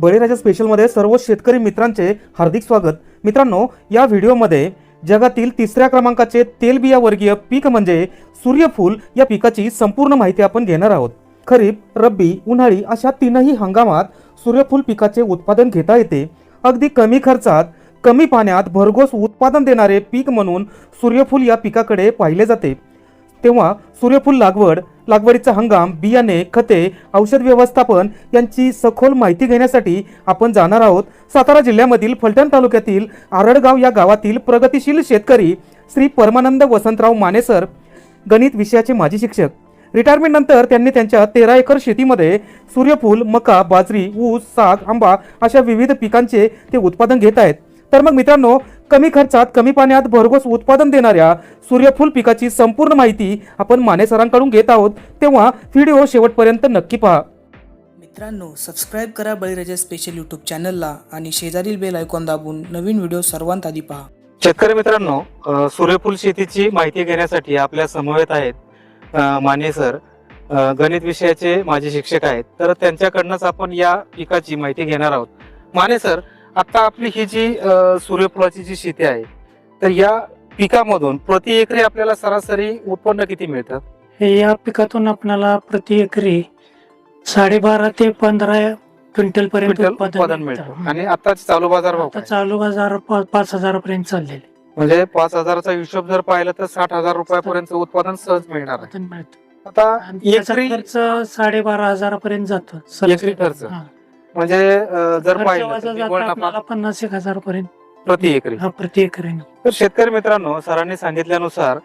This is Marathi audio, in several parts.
बळीराजा स्पेशलमध्ये सर्व शेतकरी मित्रांचे हार्दिक स्वागत. मित्रांनो या व्हिडिओमध्ये जगातील तिसऱ्या क्रमांकाचे तेलबिया वर्गीय पीक म्हणजे सूर्यफूल या पिकाची संपूर्ण माहिती आपण घेणार आहोत. खरीप रब्बी उन्हाळी अशा तीनही हंगामात सूर्यफूल पिकाचे उत्पादन घेता येते. अगदी कमी खर्चात कमी पाण्यात भरघोस उत्पादन देणारे पीक म्हणून सूर्यफूल या पिकाकडे पाहिले जाते. तेव्हा सूर्यफूल लागवड लागवडीचा हंगाम बियाणे खते औषध व्यवस्थापन यांची सखोल माहिती घेण्यासाठी आपण जाणार आहोत. सातारा जिल्ह्यामधील फलटण तालुक्यातील आरडगाव या गावातील प्रगतिशील शेतकरी श्री परमानंद वसंतराव मानेसर गणित विषयाचे माजी शिक्षक. रिटायरमेंट नंतर त्यांनी त्यांच्या तेरा एकर शेतीमध्ये सूर्यफूल मका बाजरी ऊस साग आंबा अशा विविध पिकांचे ते उत्पादन घेत आहेत. तर मग मित्रांनो कमी खर्चात कमी पाण्यात भरघोस उत्पादन देणाऱ्या सूर्यफूल पिकाची संपूर्ण माहिती आपण माने सरांकडून घेत आहोत. तेव्हा व्हिडिओ शेवटपर्यंत नक्की पहा. मित्रांनो सबस्क्राईब करा बळीराजा स्पेशल यूट्यूब चॅनलला आणि शेजारील बेल आयकॉन दाबून नवीन व्हिडिओ सर्वांत आधी पहा. शेतकरी मित्रांनो सूर्यफूल शेतीची माहिती घेण्यासाठी आपल्या समवेत आहेत माने सर गणित विषयाचे माझे शिक्षक आहेत. तर त्यांच्याकडनंच आपण या पिकाची माहिती घेणार आहोत. माने सर आता आपली ही जी सूर्यफुलाची जी शेती आहे तर या पिकामधून प्रति एकरी आपल्याला सरासरी उत्पन्न किती मिळतं या पिकातून आपल्याला प्रति एकरी साडेबारा ते पंधरा क्विंटल पर्यंत क्विंटल उत्पादन मिळतं आणि आता चालू बाजार भाव आता काय? चालू बाजार पा- पाच हजारापर्यंत चाललेले म्हणजे पाच हजाराचा हिशोब जर पाहिलं तर साठ हजार रुपयापर्यंत उत्पादन सहज मिळणार आहे उत्पादन मिळतं. आता आणि त्याचा एकरी खर्च साडेबारा हजारापर्यंत जातो एकरी खर्च. हा. म्हणजे अ, जर खर्च पाहिलं वजा तर जातो निव्वळ नफा आपल्याला पन्नास एक हजारापर्यंत. प्रति एकरी. हा प्रति एकरी तर शेतकरी मित्रांनो सरांनी सांगितल्यानुसार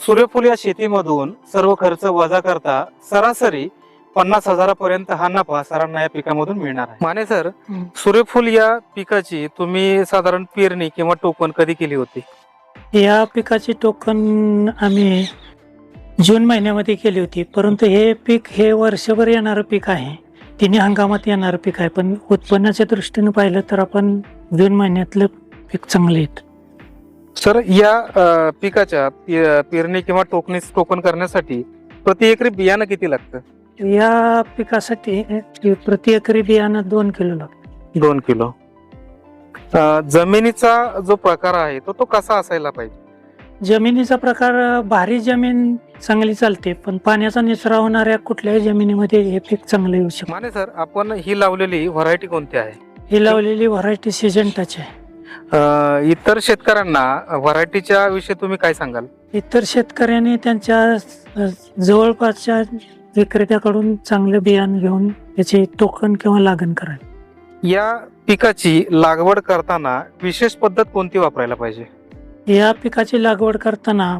सूर्यफूल या शेतीमधून सर्व खर्च वजा करता सरासरी पन्नास हजारापर्यंत हा नफा सरांना या पिकामधून मिळणार आहे. माने सर हम्म. सूर्यफूल या पिकाची तुम्ही साधारण पेरणी किंवा टोकन कधी केली होती? या पिकाची टोकन आम्ही जून महिन्यामध्ये केली होती परंतु हे पीक हे वर्षभर येणारं पीक आहे. तिन्ही हंगामात येणारं पीक आहे पण उत्पन्नाच्या दृष्टीने पाहिलं तर आपण जून महिन्यातलं पीक चांगलं येतं. सर या अ, पिकाच्या पे- पेरणी किंवा टोकणी टोकन करण्यासाठी प्रति एकरी बियाणं किती लागतं? या पिकासाठी प्रति एकरी बियाणं दोन किलो लागतं. दोन किलो. अ, जमिनीचा जो प्रकार आहे तो तो कसा असायला पाहिजे? जमिनीचा प्रकार भारी जमीन चांगली चालते पण पाण्याचा निचरा होणाऱ्या कुठल्याही जमिनीमध्ये हे पीक चांगलं येऊ शकतं माने सर आपण ही लावलेली व्हरायटी कोणती आहे? ही लावलेली व्हरायटी सिजंटाची आहे. अ, इतर शेतकऱ्यांना व्हरायटीच्या विषयी तुम्ही काय सांगाल? इतर शेतकऱ्यांनी त्यांच्या अ, जवळपासच्या विक्रेत्याकडून चांगलं बियाणं घेऊन त्याची टोकन किंवा लागण करावी. या पिकाची लागवड करताना विशेष पद्धत कोणती वापरायला पाहिजे? या पिकाची लागवड करताना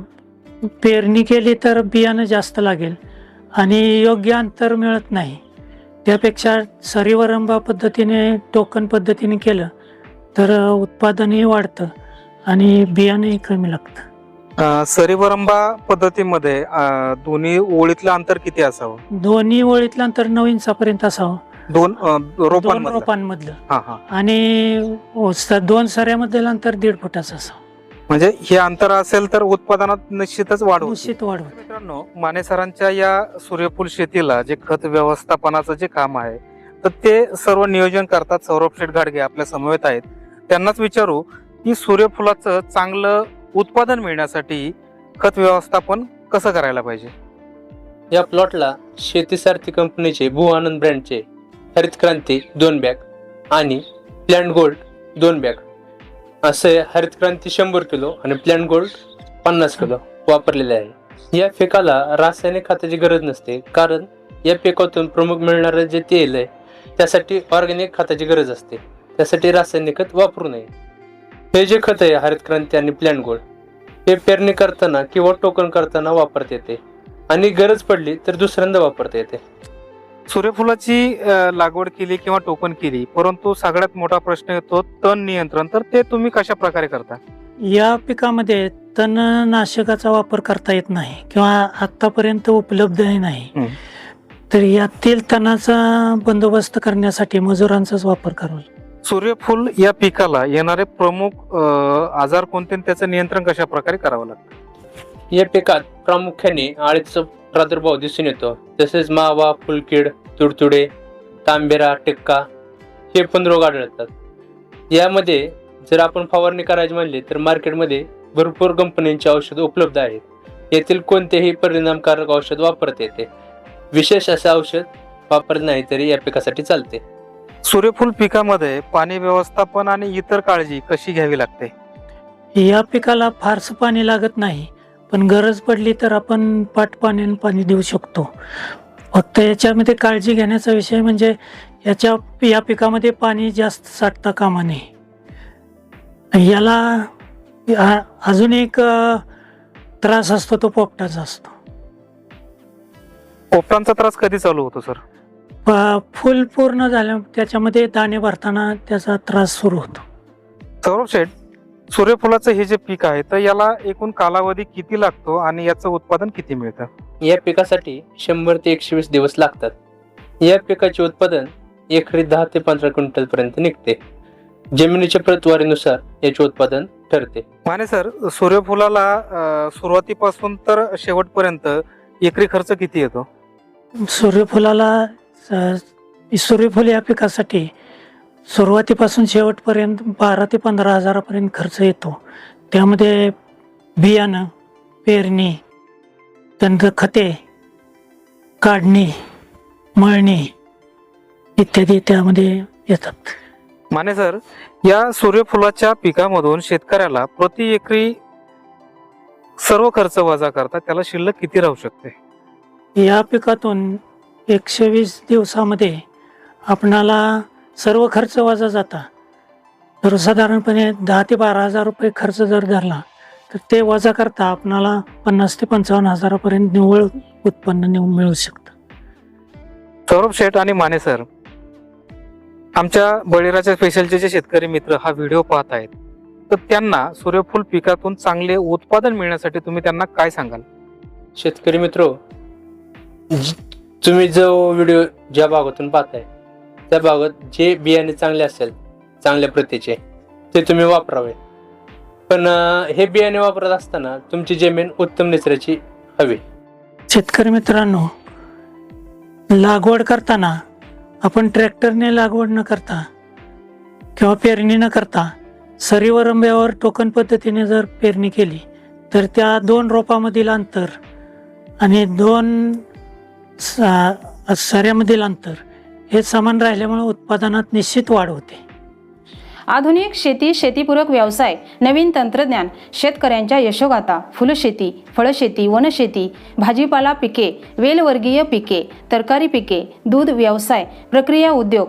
पेरणी केली तर बियाणं जास्त लागेल आणि योग्य अंतर मिळत नाही. त्यापेक्षा सरीवरंबा पद्धतीने टोकन पद्धतीने केलं तर उत्पादनही वाढतं आणि बियाणंही कमी लागतं. सरीवरंबा पद्धतीमध्ये दोन्ही ओळीतलं अंतर किती असावं? दोन्ही ओळीतलं अंतर नऊ इंचापर्यंत असावं. दोन रोपांमधलं. आणि दोन सऱ्यामधलं अंतर दीड फुटाचं असावं. म्हणजे हे अंतर असेल तर उत्पादनात निश्चितच वाढ होते. निश्चित वाढवत मित्रांनो माने सरांच्या या सूर्यफूल शेतीला जे खत व्यवस्थापनाचं जे काम आहे तर ते सर्व नियोजन करतात सौरभ शेठ गाडगे आपल्या समवेत आहेत. त्यांनाच विचारू की सूर्यफुलाचं चांगलं उत्पादन मिळण्यासाठी खत व्यवस्थापन कसं करायला पाहिजे? या प्लॉटला शेती सारथी कंपनीचे भू आनंद ब्रँडचे हरित क्रांती दोन बॅग आणि प्लॅन गोल्ड दोन बॅग असे हरित क्रांती शंभर किलो आणि प्लॅन गोल्ड पन्नास किलो वापरलेले आहे. या पिकाला रासायनिक खताची गरज नसते कारण या पिकातून प्रमुख मिळणारं जे तेल आहे त्यासाठी ऑर्गॅनिक खताची गरज असते. त्यासाठी रासायनिक खत वापरू नये. हे जे खत आहे हरित क्रांती आणि प्लॅन गोल्ड हे पेरणी करताना किंवा टोकन करताना वापरता येते. आणि गरज पडली तर दुसऱ्यांदा वापरता येते. सूर्यफुलाची लागवड केली किंवा टोकन केली परंतु सगळ्यात मोठा प्रश्न येतो तण नियंत्रण. तर ते तुम्ही कशा प्रकारे करता? या पिकामध्ये तणनाशकाचा वापर करता येत नाही किंवा आतापर्यंत उपलब्धही नाही. तर यातील तणाचा बंदोबस्त करण्यासाठी मजुरांचाच वापर करावा सूर्यफूल या पिकाला येणारे प्रमुख आजार कोणते आणि त्याचं नियंत्रण कशा प्रकारे करावं लागतं? या पिकात प्रामुख्याने आळीचा प्रादुर्भाव दिसून येतो. तसेच मावा फुलकीड तुडतुडे तांबेरा टिक्का हे पण रोग आढळतात. यामध्ये जर आपण फवारणी करायची म्हणली तर मार्केटमध्ये भरपूर कंपन्यांची औषधं उपलब्ध आहेत. येथील कोणतेही परिणामकारक औषध वापरता येते. विशेष असे औषध वापरत नाही तरी या पिकासाठी चालते. सूर्यफूल पिकामध्ये पाणी व्यवस्थापन आणि इतर काळजी कशी घ्यावी लागते? या पिकाला फारसं पाणी लागत नाही. पण गरज पडली तर आपण पाट पाण्यानं पाणी देऊ शकतो. फक्त याच्यामध्ये काळजी घेण्याचा विषय म्हणजे याच्या या पिकामध्ये पाणी जास्त साठता कामा नये. याला अजून एक त्रास असतो तो पोपटाचा असतो. पोपटांचा त्रास कधी चालू होतो सर? फुल पूर्ण झाल्या त्याच्यामध्ये दाणे भरताना त्याचा त्रास सुरू होतो. सौरभ शेठ सूर्यफुलाचं हे जे पीक आहे तर याला एकूण कालावधी किती लागतो आणि याचं उत्पादन किती मिळतं? या पिकासाठी शंभर ते एकशे वीस दिवस लागतात. या पिकाचे उत्पादन एकरी दहा ते पंधरा क्विंटल पर्यंत निघते. जमिनीच्या प्रतवारीनुसार याचे उत्पादन ठरते. माने सर सूर्यफुलाला सुरुवातीपासून तर शेवटपर्यंत एकरी खर्च किती येतो? सूर्यफुलाला सूर्यफूल या पिकासाठी सुरुवातीपासून शेवटपर्यंत बारा ते पंधरा हजारापर्यंत खर्च येतो. त्यामध्ये बियाणं पेरणी त्यानंतर खते काढणी मळणी इत्यादी त्यामध्ये येतात. माने सर या सूर्यफुलाच्या पिकामधून शेतकऱ्याला प्रति एकरी सर्व खर्च वजा करता त्याला शिल्लक किती राहू शकते? या पिकातून एकशे वीस दिवसामध्ये आपणाला सर्व खर्च वजा जाता. तर साधारणपणे दहा ते बारा हजार रुपये खर्च जर धरला तर ते वजा करता आपणाला पन्नास ते पंचावन्न हजारापर्यंत निव्वळ उत्पन्न मिळू शकतं. सौरभ शेठ आणि माने सर आमच्या बळीराजा स्पेशलचे जे शेतकरी मित्र हा व्हिडिओ पाहत आहेत तर त्यांना सूर्यफूल पिकातून चांगले उत्पादन मिळण्यासाठी तुम्ही त्यांना काय सांगाल? शेतकरी मित्र तुम्ही जो व्हिडिओ ज्या भागातून पाहताय त्या जे बियाणे चांगले असेल चांगल्या प्रतीचे ते तुम्ही वापरावे. पण हे बियाणे वापरत असताना तुमची जमीन उत्तम निचऱ्याची हवी. शेतकरी मित्रांनो लागवड करताना आपण ट्रॅक्टरने लागवड न करता किंवा पेरणी न करता सरीवरंब्यावर टोकन पद्धतीने जर पेरणी केली तर त्या दोन रोपामधील अंतर आणि दोन सऱ्यामधील अंतर हे समान राहिल्यामुळे उत्पादनात निश्चित वाढ होते. आधुनिक शेती शेतीपूरक व्यवसाय नवीन तंत्रज्ञान शेतकऱ्यांच्या यशोगाथा फुलशेती फळशेती वनशेती भाजीपाला पिके वेलवर्गीय पिके तरकारी पिके दूध व्यवसाय प्रक्रिया उद्योग